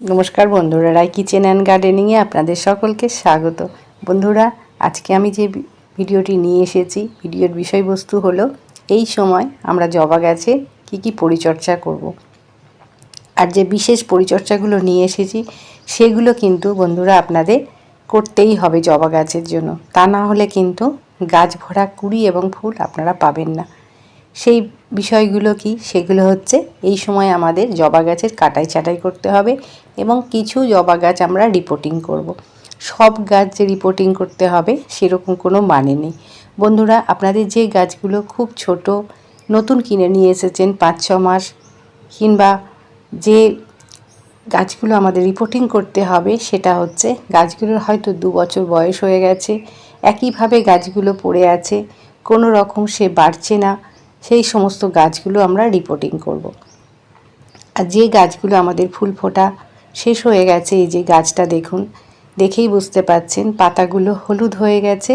নমস্কার বন্ধুরা রায় kitchen and গার্ডেনিংয়ে আপনাদের সকলকে স্বাগত। বন্ধুরা, আজকে আমি যে ভিডিওটি নিয়ে এসেছি, ভিডিওর বিষয়বস্তু হলো, এই সময় আমরা জবা গাছে কী কী পরিচর্যা করব। আর যে বিশেষ পরিচর্যাগুলো নিয়ে এসেছি, সেগুলো কিন্তু বন্ধুরা আপনাদের করতেই হবে জবা গাছের জন্য। তা না হলে কিন্তু গাছ ভরা কুড়ি এবং ফুল আপনারা পাবেন না। সেই বিষয়গুলো কি? সেগুলো হচ্ছে এই সময় আমাদের জবা গাছের কাটাই ছাটাই করতে হবে এবং কিছু জবা গাছ আমরা রিপোর্টিং করব। সব গাছ যে রিপোর্টিং করতে হবে সেরকম কোনো মানে নেই। বন্ধুরা, আপনাদের যে গাছগুলো খুব ছোট, নতুন কিনে নিয়ে এসেছেন পাঁচ, ছ মাস কিংবা যে গাছগুলো আমাদের রিপোর্টিং করতে হবে সেটা হচ্ছে গাছগুলোর হয়তো দু বছর বয়স হয়ে গেছে, একইভাবে গাছগুলো পড়ে আছে, কোনো রকম সে বাড়ছে না। সেই সমস্ত গাছগুলো আমরা রিপোর্টিং করব। আর যে গাছগুলো আমাদের ফুল ফোটা শেষ হয়ে গেছে, এই যে গাছটা দেখুন, দেখেই বুঝতে পাচ্ছেন, পাতাগুলো হলুদ হয়ে গেছে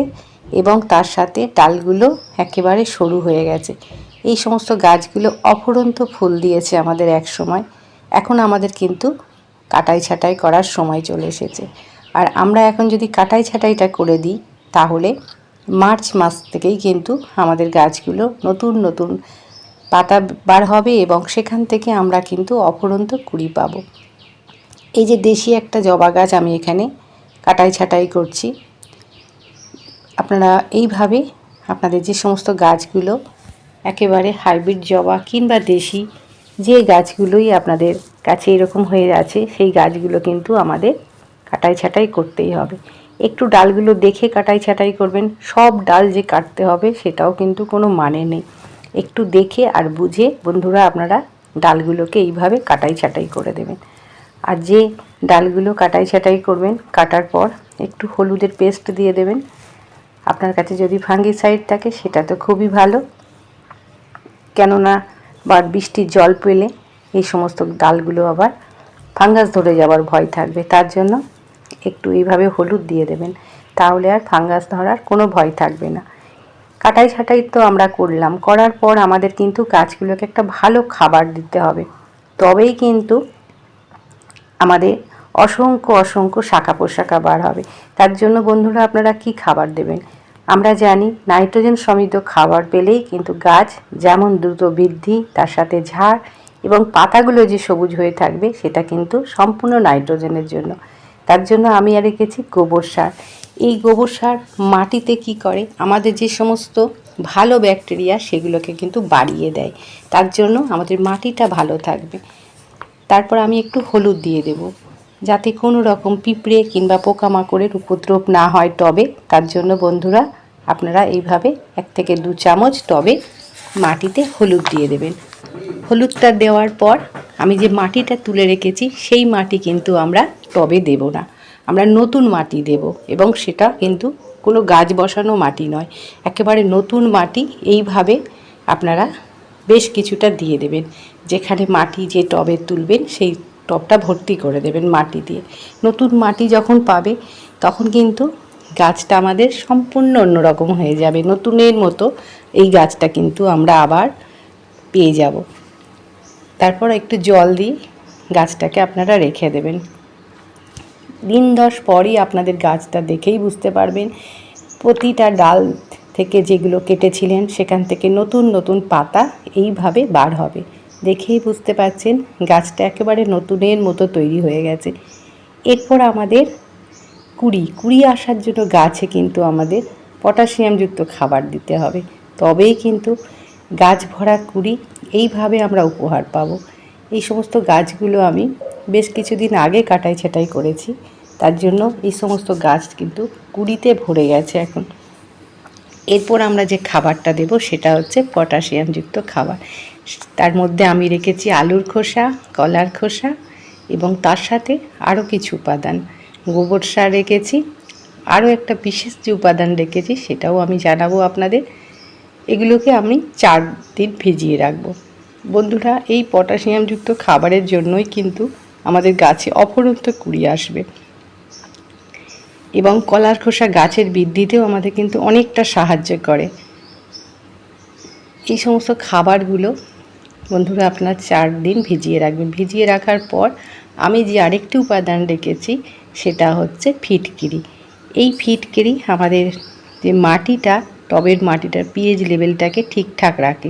এবং তার সাথে ডালগুলো একেবারে সরু হয়ে গেছে। এই সমস্ত গাছগুলো অফুরন্ত ফুল দিয়েছে আমাদের এক সময়। এখন আমাদের কিন্তু কাটাই ছাটাই করার সময় চলে এসেছে। আর আমরা এখন যদি কাটাই ছাটাইটা করে দিই, তাহলে মার্চ মাস থেকেই কিন্তু আমাদের গাছগুলো নতুন নতুন পাতা বার হবে এবং সেখান থেকে আমরা কিন্তু অফুরন্ত কুড়ি পাবো। এই যে দেশি একটা জবা গাছ আমি এখানে কাটাই ছাটাই করছি। আপনারা এইভাবে আপনাদের যে সমস্ত গাছগুলো একেবারে হাইব্রিড জবা কিংবা দেশি যে গাছগুলোই আপনাদের কাছে এরকম হয়ে আছে, সেই গাছগুলো কিন্তু আমাদের কাটাই ছাটাই করতেই হবে। একটু ডালগুলো দেখে কাটাই ছাটাই করবেন। সব ডাল যে কাটতে হবে সেটাও কিন্তু কোনো মানে নেই। একটু দেখে আর বুঝে বন্ধুরা আপনারা ডালগুলোকে এইভাবে কাটাই ছাটাই করে দেবেন। আর যে ডালগুলো কাটাই ছাটাই করবেন, কাটার পর একটু হলুদের পেস্ট দিয়ে দেবেন। আপনার কাছে যদি ফাঙ্গিসাইড থাকে সেটা তো খুবই ভালো। কেননা বা বৃষ্টির জল পেলে এই সমস্ত ডালগুলো আবার ফাঙ্গাস ধরে যাওয়ার ভয় থাকবে। তার জন্য একটু এইভাবে হলুদ দিয়ে দেবেন, তাহলে আর ফাঙ্গাস ধরার কোনো ভয় থাকবে না। কাটাই ছাটাই তো আমরা করলাম, করার পর আমাদের কিন্তু গাছগুলোকে একটা ভালো খাবার দিতে হবে। তবেই কিন্তু আমাদের অসংখ্য অসংখ্য শাখা পোশাখা বার হবে। তার জন্য বন্ধুরা আপনারা কি খাবার দেবেন? আমরা জানি নাইট্রোজেন সমৃদ্ধ খাবার পেলেই কিন্তু গাছ যেমন দ্রুত বৃদ্ধি, তার সাথে ঝাড় এবং পাতাগুলো যে সবুজ হয়ে থাকবে, সেটা কিন্তু সম্পূর্ণ নাইট্রোজেনের জন্য। তার জন্য আমি আর রেখেছি গোবর সার। এই গোবর সার মাটিতে কি করে? আমাদের যে সমস্ত ভালো ব্যাকটেরিয়া সেগুলোকে কিন্তু বাড়িয়ে দেয়। তার জন্য আমাদের মাটিটা ভালো থাকবে। তারপর আমি একটু হলুদ দিয়ে দেব। যাতে কোনো রকম পিঁপড়ে কিংবা পোকামাকড়ের উপদ্রব না হয় টবে। তার জন্য বন্ধুরা, আপনারা এইভাবে এক থেকে দু চামচ টবে মাটিতে হলুদ দিয়ে দেবেন। হলুদটা দেওয়ার পর আমি যে মাটিটা তুলে রেখেছি, সেই মাটি কিন্তু আমরা টবে দেব না। আমরা নতুন মাটি দেব এবং সেটা কিন্তু কোনো গাছ বসানো মাটি নয়। একেবারে নতুন মাটি, এইভাবে আপনারা বেশ কিছুটা দিয়ে দেবেন। যেখানে মাটি যে টবে তুলবেন, সেই টবটা ভর্তি করে দেবেন মাটি দিয়ে। নতুন মাটি যখন পাবে, তখন কিন্তু গাছটা আমাদের সম্পূর্ণ অন্যরকম হয়ে যাবে। নতুনের মতো এই গাছটা কিন্তু আমরা আবার পেয়ে যাব। তারপর একটু জল দিয়ে গাছটাকে আপনারা রেখে দেবেন। দিন দশ পরই আপনাদের গাছটা দেখেই বুঝতে পারবেন, প্রতিটা ডাল থেকে যেগুলো কেটেছিলেন, সেখান থেকে নতুন নতুন পাতা এইভাবে বার হবে। দেখেই বুঝতে পারছেন, গাছটা একেবারে নতুনের মতো তৈরি হয়ে গেছে। এরপর আমাদের কুড়ি কুড়ি আসার জন্য গাছে কিন্তু আমাদের পটাশিয়ামযুক্ত খাবার দিতে হবে। তবেই কিন্তু গাছ ভরা কুড়ি, এইভাবে আমরা উপহার পাবো। এই সমস্ত গাছগুলো আমি বেশ কিছুদিন আগে কাটাই ছাটাই করেছি। তার জন্য এই সমস্ত গাছ কিন্তু কুড়িতে ভরে গেছে এখন। এরপর আমরা যে খাবারটা দেব, সেটা হচ্ছে পটাশিয়ামযুক্ত খাবার। তার মধ্যে আমি রেখেছি আলুর খোসা, কলার খোসা এবং তার সাথে আরও কিছু উপাদান। গোবর সার রেখেছি, আরও একটা বিশেষ যে উপাদান রেখেছি, সেটাও আমি জানাব আপনাদের। এগুলোকে আমি চার দিন ভিজিয়ে রাখব। বন্ধুরা, এই পটাশিয়ামযুক্ত খাবারের জন্যই কিন্তু আমাদের গাছে অপরন্ত কুড়ি আসবে। এবং কলার খোসা গাছের বৃদ্ধিতেও আমাদের কিন্তু অনেকটা সাহায্য করে। এই সমস্ত খাবারগুলো বন্ধুরা আপনার চার দিন ভিজিয়ে রাখবেন। ভিজিয়ে রাখার পর আমি যে আরেকটি উপাদান রেখেছি, সেটা হচ্ছে ফিটকিরি। এই ফিটকিরি আমাদের যে মাটিটা টবের মাটিটার পিএইচ লেভেলটাকে ঠিকঠাক রাখে।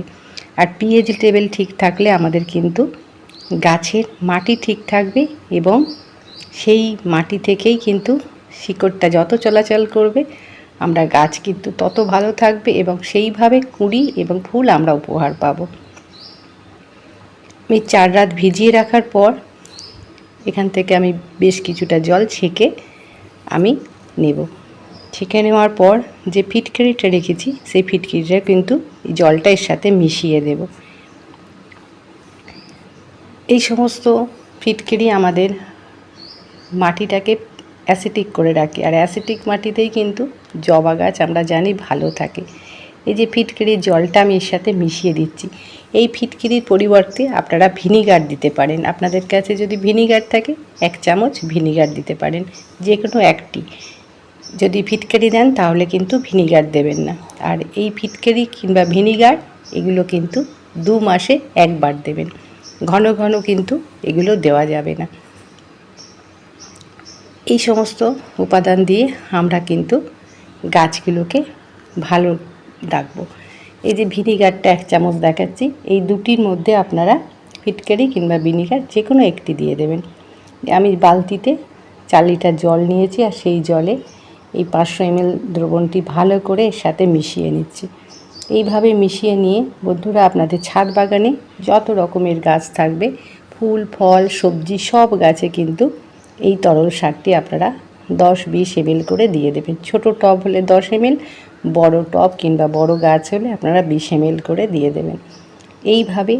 আর পিএইচ লেভেল ঠিক থাকলে আমাদের কিন্তু গাছের মাটি ঠিক থাকবে এবং সেই মাটি থেকেই কিন্তু শিকড়টা যত চলাচল করবে, আমরা গাছ কিন্তু তত ভালো থাকবে এবং সেইভাবে কুঁড়ি এবং ফুল আমরা উপহার পাবো। আমি চার রাত ভিজিয়ে রাখার পর এখান থেকে আমি বেশ কিছুটা জল ছেঁকে আমি নেব। ছেঁকে নেওয়ার পর যে ফিটকিরিটা রেখেছি, সেই ফিটকিরিটা কিন্তু জলটা এর সাথে মিশিয়ে দেব। এই সমস্ত ফিটকিরি আমাদের মাটিটাকে অ্যাসিটিক করে রাখে। আর অ্যাসিটিক মাটিতেই কিন্তু জবা গাছ আমরা জানি ভালো থাকে। এই যে ফিটকিরির জলটা আমি এর সাথে মিশিয়ে দিচ্ছি। এই ফিটকিরির পরিবর্তে আপনারা ভিনিগার দিতে পারেন। আপনাদের কাছে যদি ভিনিগার থাকে, এক চামচ ভিনিগার দিতে পারেন। যে কোনো একটি। যদি ফিটকারি দেন, তাহলে কিন্তু ভিনিগার দেবেন না। আর এই ফিটকারি কিংবা ভিনিগার, এগুলো কিন্তু দু মাসে একবার দেবেন। ঘন ঘন কিন্তু এগুলো দেওয়া যাবে না। এই সমস্ত উপাদান দিয়ে আমরা কিন্তু গাছগুলোকে ভালো রাখব। এই যে ভিনিগারটা এক চামচ দেখাচ্ছি, এই দুটির মধ্যে আপনারা ফিটকারি কিংবা ভিনিগার যে কোনো একটি দিয়ে দেবেন। আমি বালতিতে চার লিটার জল নিয়েছি, আর সেই জলে এই পাঁচশো এমএল দ্রবণটি ভালো করে এর সাথে মিশিয়ে নিচ্ছি। এইভাবে মিশিয়ে নিয়ে বন্ধুরা আপনাদের ছাদ বাগানে যত রকমের গাছ থাকবে, ফুল, ফল, সবজি সব গাছে কিন্তু এই তরল সারটি আপনারা দশ বিশ এমএল করে দিয়ে দেবেন। ছোট টব হলে দশ এমএল বড় টব কিংবা বড় গাছ হলে আপনারা বিশ এমএল করে দিয়ে দেবেন। এইভাবে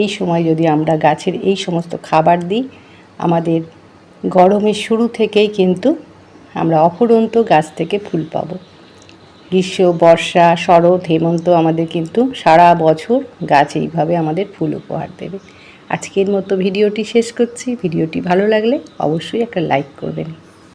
এই সময় যদি আমরা গাছের এই সমস্ত খাবার দিই, আমাদের গরমের শুরু থেকেই কিন্তু আমরা অফুরন্ত গাছ থেকে ফুল পাব। গ্রীষ্ম, বর্ষা, শরৎ, হেমন্ত আমাদের কিন্তু সারা বছর গাছ এইভাবে আমাদের ফুল উপহার দেবে। আজকের মতো ভিডিওটি শেষ করছি। ভিডিওটি ভালো লাগলে অবশ্যই একটা লাইক করবেন।